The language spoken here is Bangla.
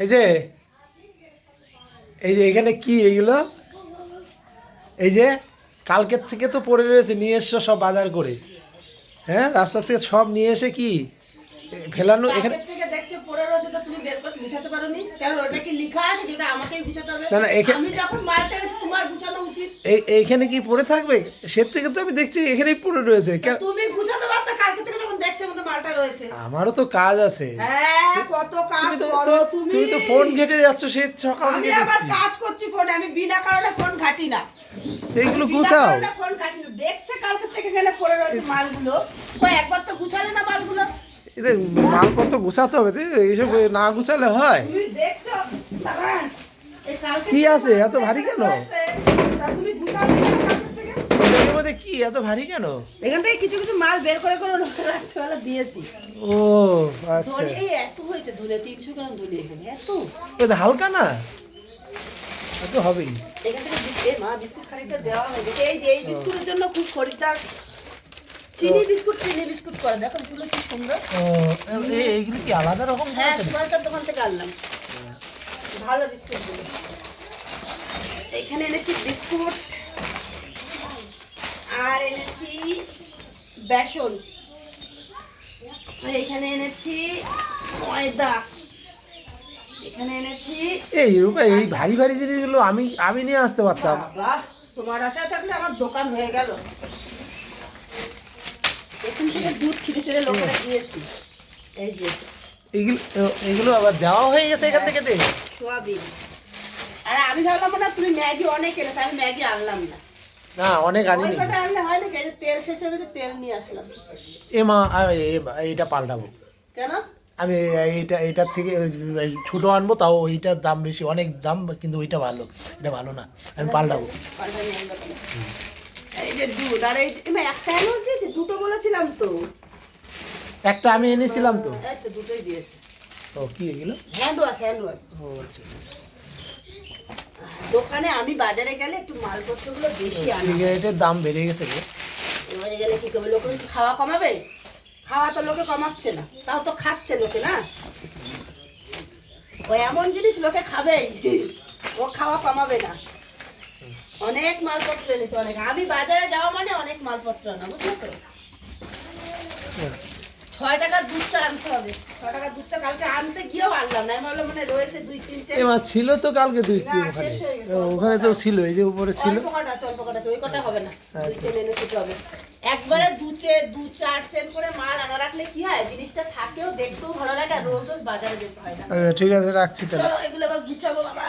এই যে এই যে এখানে কি এইগুলো? এই যে কালকের থেকে তো পড়ে রয়েছে নিয়ে এসছো সব বাজার করে। হ্যাঁ রাস্তা থেকে সব নিয়ে এসে কি ফেলানো? এখানে না, না, এখা- এইখানে কি পড়ে থাকবে? সে থেকে তো আমি দেখছি এখানেই পড়ে রয়েছে। তুমি পারতো কালকে থেকে যখন দেখছ মতো মালটা রয়েছে। আমারও তো কাজ আছে। হ্যাঁ কত কাজ তুমি করো তুমি। তুমি তো ফোন ঘেটে যাচ্ছ সে সকাল আমি আবার কাজ করছি ফোনে আমি বিনা কারণে ফোন ঘাটি না। এইগুলো গুছাও। ফোন ঘাটি দেখছে কালকে থেকে পড়ে রয়েছে মালগুলো। একবার তো গুছালে না মালগুলো? মালপত্র গুছাতে হবে এইসব না গুছালে হয়। তুমি দেখছ কি আছে? এত ভারী কেন? কি? এত ভারী কেন? এখান থেকে কিছু কিছু মাল বের করে করে রাত্রেবেলা দিয়েছি। ও আচ্ছা। এই এত হয়েছে ধনে তিনশো গ্রাম ধনে এখানে এত? এটা হালকা না? এত হবেই। এখান থেকে বিস- মা বিস্কুট খানিকটা দেওয়া গেছে এই যে এই বিস্কুটের জন্য খুব খরিদ্দার। চিনি বিস্কুট চিনি বিস্কুট করে। দেখো বিস্কুট কি সুন্দর। ও এইগুলো কি আলাদা রকম হ্যাঁ? সুভাষদার দোকান থেকে আনলাম। ভালো বিস্কুট এখানে এনেছি বিস্কুট আর এনেছি বেসন। এখানে এনেছি ময়দা। এখানে এনেছি এই রূপা এই ভারী ভারী জিনিসগুলো আমি আমি নিয়ে আসতে পারতাম। তোমার আশায় থাকলে আমার দোকান হয়ে গেল। এখান থেকে দুধ ছিটে ছিটে লোকেরা দিয়েছি এই যে। এইগুলো এগুলো আবার দেওয়া হয়ে গেছে এখান থেকে দে সোয়াবিন। আরে আমি ভাবলাম না তুমি ম্যাগি অনেক এনেছো আমি ম্যাগি আনলাম না। না অনেক আনিনি। কটা আনলে হয় না যে তেল শেষ হয়ে গেছে তেল নিয়ে আসলাম। এ মা এইটা পাল্টাবো। কেন? আমি এইটা এইটার থেকে ছোটো আনব তাও ওইটার দাম বেশি। অনেক দাম কিন্তু ওইটা ভালো। এটা ভালো না। আমি পাল্টাবো। এই যে দুধ আর এই এমা একটা দুটো বলেছিলাম তো। একটা আমি এনেছিলাম তো দুটোই দিয়েছে। ও কি এগুলো? Hand wash hand wash. ও। দোকানে আমি বাজারে গেলে একটু মালপত্রগুলো বেশি আনি সিগারেটের দাম বেড়ে গেছে রে এবারে গেলে কি করবে? লোকে খাওয়া কমাবে? খাওয়া তো লোকে কমাচ্ছে না। তাও তো খাচ্ছে লোকে না? ও এমন জিনিস লোকে খাবেই। ও খাওয়া কমাবে না। অনেক মালপত্র এনেছে অনেক। আমি বাজারে যাওয়া মানে অনেক মালপত্র না বুঝলো তো? ছয় টাকার দুধটা আনতে হবে। ছয় টাকার দুধটা কালকে আনতে গিয়েও আনলাম না। আমি ভাবলাম মানে রয়েছে দুই তিনটে এবার ছিল তো কালকে দুই তিন ওখানে। ওখানে তো ছিল এই যে উপরে ছিল। অল্প কটা অল্প কটা ওই কটা হবে না। আচ্ছা। দুই চেন এনে দিতে হবে। একবারে দু চে দু চার চেন করে মাল আনা রাখলে কি হয়? জিনিসটা থাকেও দেখতেও ভালো লাগে আর রোজ রোজ বাজারে যেতে হয় না। আচ্ছা, ঠিক আছে রাখছি তাহলে। এগুলো আবার গুছাবো বাবা।